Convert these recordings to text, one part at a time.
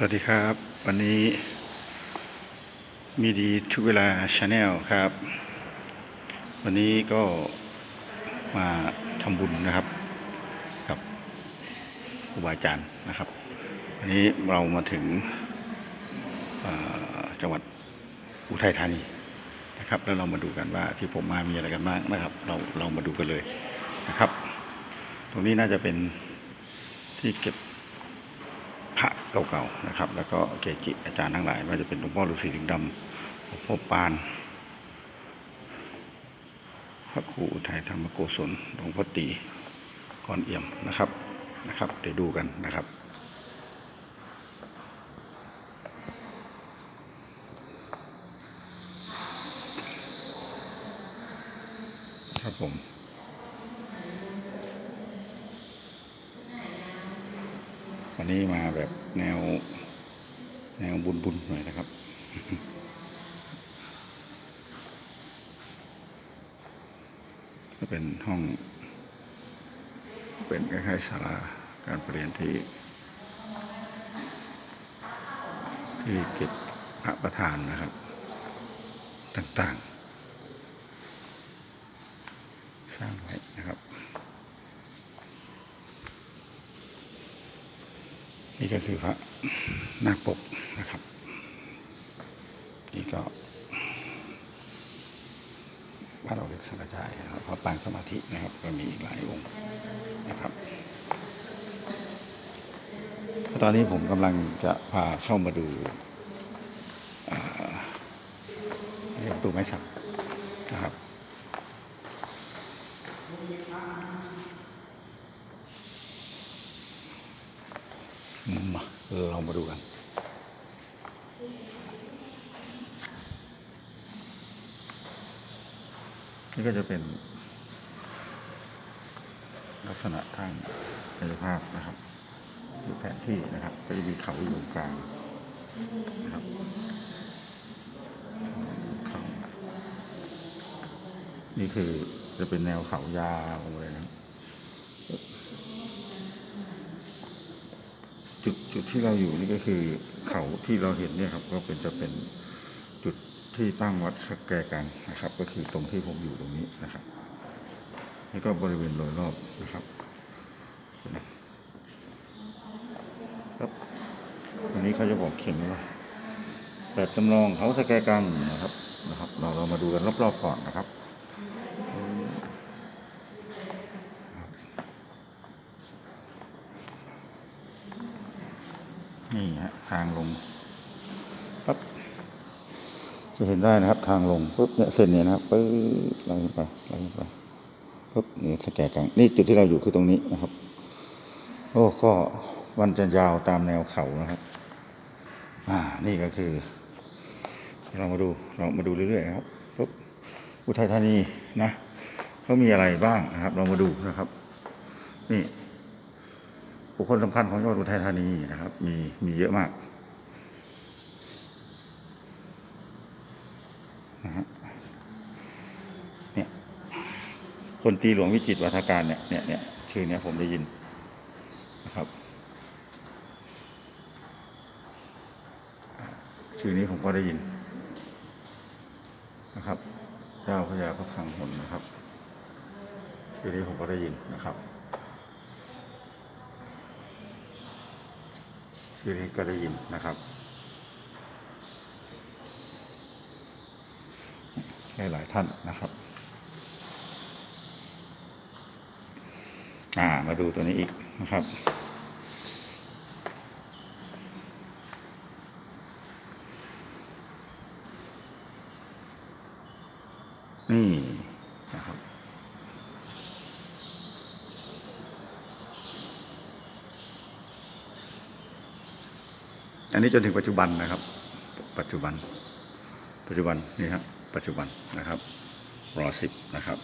สวัสดีครับ วันนี้มีดีทุกเวลาชาแนลครับ วันนี้ก็มาทำบุญนะครับ กับครูบาอาจารย์นะครับ วันนี้เรามาถึงจังหวัดอุทัยธานีนะครับ แล้วเรามาดูกันว่าที่ผมมามีอะไรกันบ้างนะครับ เราเรามาดูกันเลยนะครับ ตรงนี้น่าจะเป็นที่เก็บ พระเก่าๆนะครับ แล้วก็เกจิอาจารย์ทั้งหลายไม่ว่าจะเป็นหลวงพ่อฤาษีลิงดำหลวงพ่อปาน พระครูอุทัยธรรมโกศลหลวงพ่อตีก่อนเอี่ยมนะครับนะครับเดี๋ยวดูกันนะครับครับผม นี้มาแบบแนว แนวบุญบุญหน่อยนะครับ ก็เป็นห้อง เป็นคล้ายๆศาลาการประเรียนที่ ที่เก็บพระประธานนะครับ ต่างๆ สร้างไว้ นี่ก็คือพระนาคปกนะครับ นี่ก็พระเราเล็กสังกะจายนะครับพระปางสมาธินะครับ ก็มีอีกหลายองค์นะครับตอนนี้ผมกำลังจะพาเข้ามาดูเรียกตูไม้สักนะครับ มาเรามาดูกัน นี่ก็จะเป็น ลักษณะทางกายภาพนะครับที่แผนที่นะครับ ก็จะมีเขาอยู่กลางนะครับนี่คือจะเป็นแนวเขายาวเลยนะครับ จุดจุดที่เราอยู่นี่ก็คือเขาที่เราเห็นเนี่ยครับ ก็เป็นจะเป็นจุดที่ตั้งวัดสแกกันนะครับ ก็คือตรงที่ผมอยู่ตรงนี้นะครับนี่ก็บริเวณโดยรอบนะครับครับตรงนี้เขาจะบอกเขียนว่าแบบจำลองเขาสแกกันนะครับนะครับ เราเรามาดูกันรอบๆก่อนนะครับอืม นี่ฮะ ทางลงปั๊บจะเห็นได้นะครับ ทางลงปุ๊บเนี่ยเส้นเนี่ยนะครับปึ๊บไล่ขึ้นไปไล่ขึ้นไปปุ๊บนี่สแกนกลางนี่จุดที่เราอยู่คือตรงนี้นะครับ โอ้ก็วันจะยาวตามแนวเขานะครับ อ่า นี่ก็คือ เรามาดูเรามาดูเรื่อยๆครับปุ๊บอุทัยธานีนะเขามีอะไรบ้างนะครับ เรามาดูนะครับ นี่ บุคคลสำคัญของจังหวัดอุทัยธานีนะครับ มีมีเยอะมากนะฮะเนี่ยคนตีหลวงวิจิตวัฒการเนี่ยเนี่ยเนี่ยชื่อเนี้ยผมได้ยินนะครับ ชื่อนี้ผมก็ได้ยินนะครับ เจ้าพระยาพระคลังหนนะครับชื่อนี้ผมก็ได้ยินนะครับ ชื่อนี้ก็ได้ยินนะครับหลายหลายท่านนะครับอ่ามาดูตัวนี้อีกนะครับ นี่นะครับ อันนี้จนถึงปัจจุบันนะครับ ปัจจุบัน ปัจจุบันนี่ครับปัจจุบันนะครับรอสิบนะครับ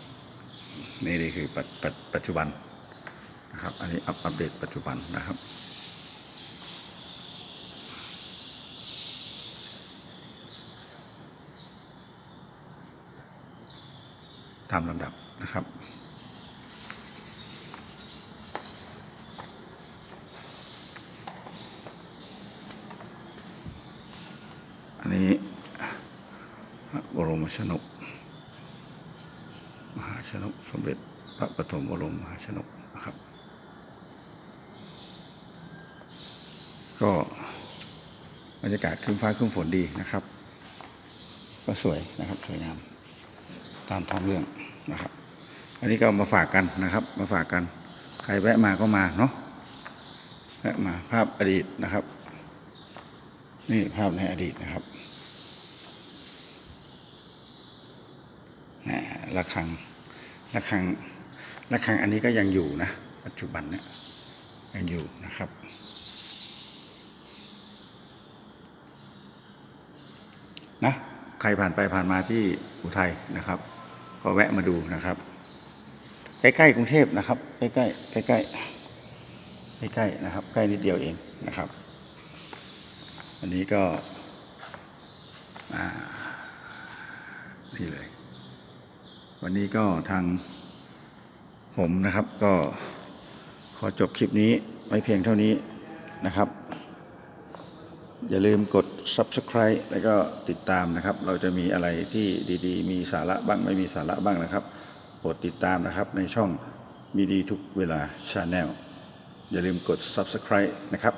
นี่นี่คือปัจปัจปัจจุบันนะครับ อันนี้อัปอัปเดตปัจจุบันนะครับตามลำดับนะครับ อันนี้บรมชนก มหาชนกสมเด็จพระปฐมบรมมหาชนกนะครับ ก็บรรยากาศครึ้มฟ้าครึ้มฝนดีนะครับ ก็สวยนะครับสวยงาม ตามท้องเรื่องนะครับ อันนี้ก็มาฝากกันนะครับ มาฝากกัน ใครแวะมาก็มาเนาะแวะมาภาพอดีตนะครับ นี่ภาพในอดีตนะครับนะระฆังระฆังระฆังอันนี้ก็ยังอยู่นะ ปัจจุบันเนี่ยยังอยู่นะครับนะใครผ่านไปผ่านมาที่อุทัยนะครับ ก็แวะมาดูนะครับ ใกล้ๆกรุงเทพนะครับ ใกล้ๆใกล้ๆใกล้ๆนะครับ ใกล้นิดเดียวเองนะครับ อันนี้ก็นี่เลย วันนี้ก็ทางผมนะครับก็ขอจบคลิปนี้ไว้เพียงเท่านี้นะครับ อย่าลืมกด subscribe แล้วก็ติดตามนะครับ เราจะมีอะไรที่ดีๆ มีสาระบ้างไม่มีสาระบ้างนะครับโปรดติดตามนะครับในช่องมีดีทุกเวลา Channel อย่าลืมกด subscribe นะครับ